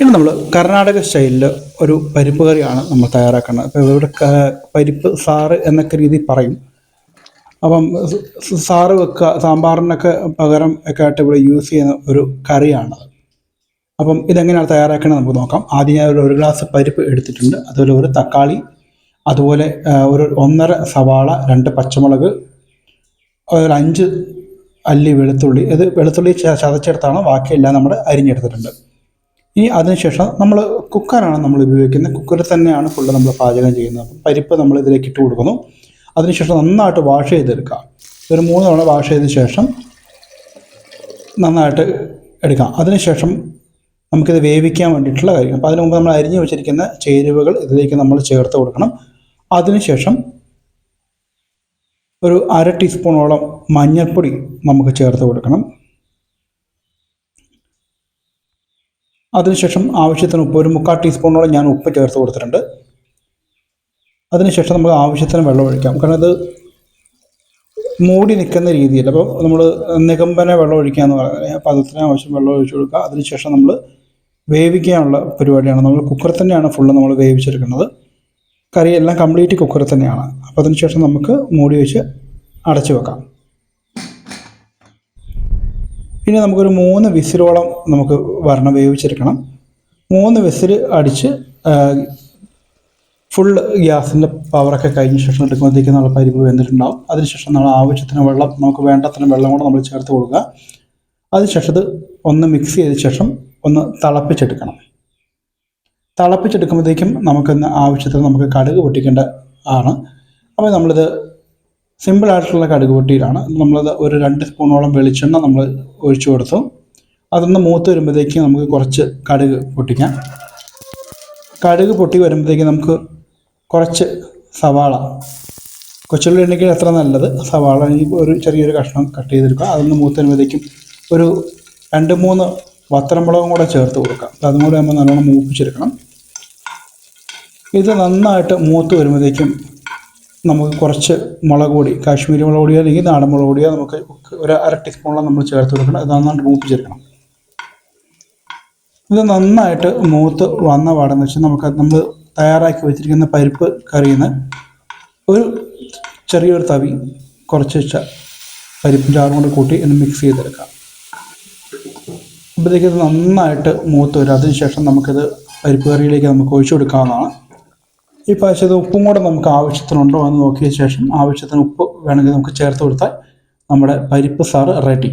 ഇനി നമ്മൾ കർണാടക സ്റ്റൈലിൽ ഒരു പരിപ്പ് കറിയാണ് നമ്മൾ തയ്യാറാക്കുന്നത് അപ്പോൾ ഇവിടെ പരിപ്പ് സാറ് എന്നൊക്കെ രീതിയിൽ പറയും. അപ്പം സാറ് വെക്കുക സാമ്പാറിനൊക്കെ പകരം ഒക്കെ ആയിട്ട് ഇവിടെ യൂസ് ചെയ്യുന്ന ഒരു കറിയാണത്. അപ്പം ഇതെങ്ങനെയാണ് തയ്യാറാക്കണത് നമുക്ക് നോക്കാം. ആദ്യം ഞാൻ ഒരു ഗ്ലാസ് പരിപ്പ് എടുത്തിട്ടുണ്ട്. അതുപോലെ ഒരു തക്കാളി അതുപോലെ ഒരു ഒന്നര സവാള രണ്ട് പച്ചമുളക് ഒരു അഞ്ച് അല്ലി വെളുത്തുള്ളി. ഇത് വെളുത്തുള്ളി ചതച്ചെടുത്താണ് ബാക്കിയെല്ലാം നമ്മൾ അരിഞ്ഞെടുത്തിട്ടുണ്ട്. ഇനി അതിനുശേഷം നമ്മൾ കുക്കറാണ് നമ്മൾ ഉപയോഗിക്കുന്നത്. കുക്കറിൽ തന്നെയാണ് ഫുള്ള് നമ്മൾ പാചകം ചെയ്യുന്നത്. പരിപ്പ് നമ്മൾ ഇതിലേക്ക് ഇട്ട് കൊടുക്കുന്നു. അതിനുശേഷം നന്നായിട്ട് വാഷ് ചെയ്തെടുക്കുക ഒരു മൂന്ന് തവണ വാഷ് ചെയ്തതിന് ശേഷം നന്നായിട്ട് എടുക്കാം. അതിനുശേഷം നമുക്കിത് വേവിക്കാൻ വേണ്ടിയിട്ടുള്ള കാര്യം. അപ്പോൾ അതിന് മുമ്പ് നമ്മൾ അരിഞ്ഞു വെച്ചിരിക്കുന്ന ചേരുവകൾ ഇതിലേക്ക് നമ്മൾ ചേർത്ത് കൊടുക്കണം. അതിനുശേഷം ഒരു അര ടീസ്പൂണോളം മഞ്ഞൾപ്പൊടി നമുക്ക് ചേർത്ത് കൊടുക്കണം. അതിനുശേഷം ആവശ്യത്തിന് ഉപ്പ് ഒരു മുക്കാൽ ടീസ്പൂണോളം ഞാൻ ഉപ്പ് ചേർത്ത് കൊടുത്തിട്ടുണ്ട്. അതിനുശേഷം നമുക്ക് ആവശ്യത്തിന് വെള്ളം ഒഴിക്കാം. കാരണം ഇത് മൂടി നിൽക്കുന്ന രീതിയിൽ അപ്പോൾ നമ്മൾ നികമ്പനെ വെള്ളം ഒഴിക്കുക എന്ന് പറയുന്നത് അതിന് ആവശ്യം വെള്ളം ഒഴിച്ചു കൊടുക്കുക. അതിനുശേഷം നമ്മൾ വേവിക്കാനുള്ള പരിപാടിയാണ്. നമ്മൾ കുക്കറിൽ തന്നെയാണ് ഫുള്ള് നമ്മൾ വേവിച്ചെടുക്കുന്നത്. കറി എല്ലാം കംപ്ലീറ്റ് കുക്കറിൽ തന്നെയാണ്. അപ്പോൾ അതിനുശേഷം നമുക്ക് മൂടി വെച്ച് അടച്ചു വെക്കാം. ഇനി നമുക്കൊരു മൂന്ന് വിസിലോളം നമുക്ക് വരണം വേവിച്ചെടുക്കണം. മൂന്ന് വിസിൽ അടിച്ച് ഫുൾ ഗ്യാസിന്റെ പവറൊക്കെ കഴിഞ്ഞ ശേഷം എടുക്കുമ്പോഴത്തേക്ക് നമ്മൾ പരിപ്പ് വെന്തിട്ടുണ്ടാവും. അതിനുശേഷം നമ്മൾ ആവശ്യത്തിന് വെള്ളം നമുക്ക് വേണ്ടത്തിന് വെള്ളം കൂടെ നമ്മൾ ചേർത്ത് കൊടുക്കുക. അതിനുശേഷം ഇത് ഒന്ന് മിക്സ് ചെയ്ത ശേഷം ഒന്ന് തിളപ്പിച്ചെടുക്കണം. തിളപ്പിച്ചെടുക്കുമ്പോഴത്തേക്കും നമുക്കിന്ന് ആവശ്യത്തിന് നമുക്ക് കടുക് പൊട്ടിക്കേണ്ട ആണ്. അപ്പോൾ നമ്മളിത് സിമ്പിളായിട്ടുള്ള കടുക് പൊട്ടിയിലാണ്. നമ്മളത് ഒരു രണ്ട് സ്പൂണോളം വെളിച്ചെണ്ണ നമ്മൾ ഒഴിച്ചു കൊടുത്തു. അതൊന്ന് മൂത്ത് വരുമ്പോഴത്തേക്ക് നമുക്ക് കുറച്ച് കടുക് പൊട്ടിക്കാം. കടുക് പൊട്ടി വരുമ്പോഴത്തേക്ക് നമുക്ക് കുറച്ച് സവാള. കൊച്ചുള്ളി ഉണ്ടെങ്കിൽ എത്ര നല്ലത്. സവാള ഒരു ചെറിയൊരു കഷ്ണം കട്ട് ചെയ്തെടുക്കുക. അതൊന്ന് മൂത്ത് വരുമ്പോഴത്തേക്കും ഒരു രണ്ട് മൂന്ന് വത്തരമുളകും കൂടെ ചേർത്ത് അപ്പോൾ അതും കൂടെ നമ്മൾ നല്ലോണം മൂപ്പിച്ചെടുക്കണം. ഇത് നന്നായിട്ട് മൂത്ത് വരുമ്പോഴത്തേക്കും നമുക്ക് കുറച്ച് മുളക് പൊടി കാശ്മീരി മുളക് പൊടിയോ അല്ലെങ്കിൽ നാടൻ മുളക് പൊടിയോ നമുക്ക് ഒരു അര ടീസ്പൂണോളം നമ്മൾ ചേർത്ത് കൊടുക്കണം. ഇത് നന്നായിട്ട് മൂപ്പിച്ചെടുക്കണം. ഇത് നന്നായിട്ട് മൂത്ത് വന്ന പാടെന്ന് വെച്ചാൽ നമുക്ക് നമ്മൾ തയ്യാറാക്കി വെച്ചിരിക്കുന്ന പരിപ്പ് കറിയിൽ ഒരു ചെറിയൊരു തവി കുറച്ച് വെച്ച പരിപ്പും ചാറും കൊണ്ട് കൂട്ടി ഒന്ന് മിക്സ് ചെയ്തെടുക്കാം. അപ്പോഴത്തേക്ക് ഇത് നന്നായിട്ട് മൂത്ത് വരും. അതിനുശേഷം നമുക്കിത് പരിപ്പ് കറിയിലേക്ക് നമുക്ക് ഒഴിച്ചു കൊടുക്കാവുന്നതാണ്. ഈ പായസത്തിൽ ഉപ്പും കൂടെ നമുക്ക് ആവശ്യത്തിനുണ്ടോ എന്ന് നോക്കിയ ശേഷം ആവശ്യത്തിന് ഉപ്പ് വേണമെങ്കിൽ നമുക്ക് ചേർത്ത് കൊടുത്താൽ നമ്മുടെ പരിപ്പ് സാറ് റെഡി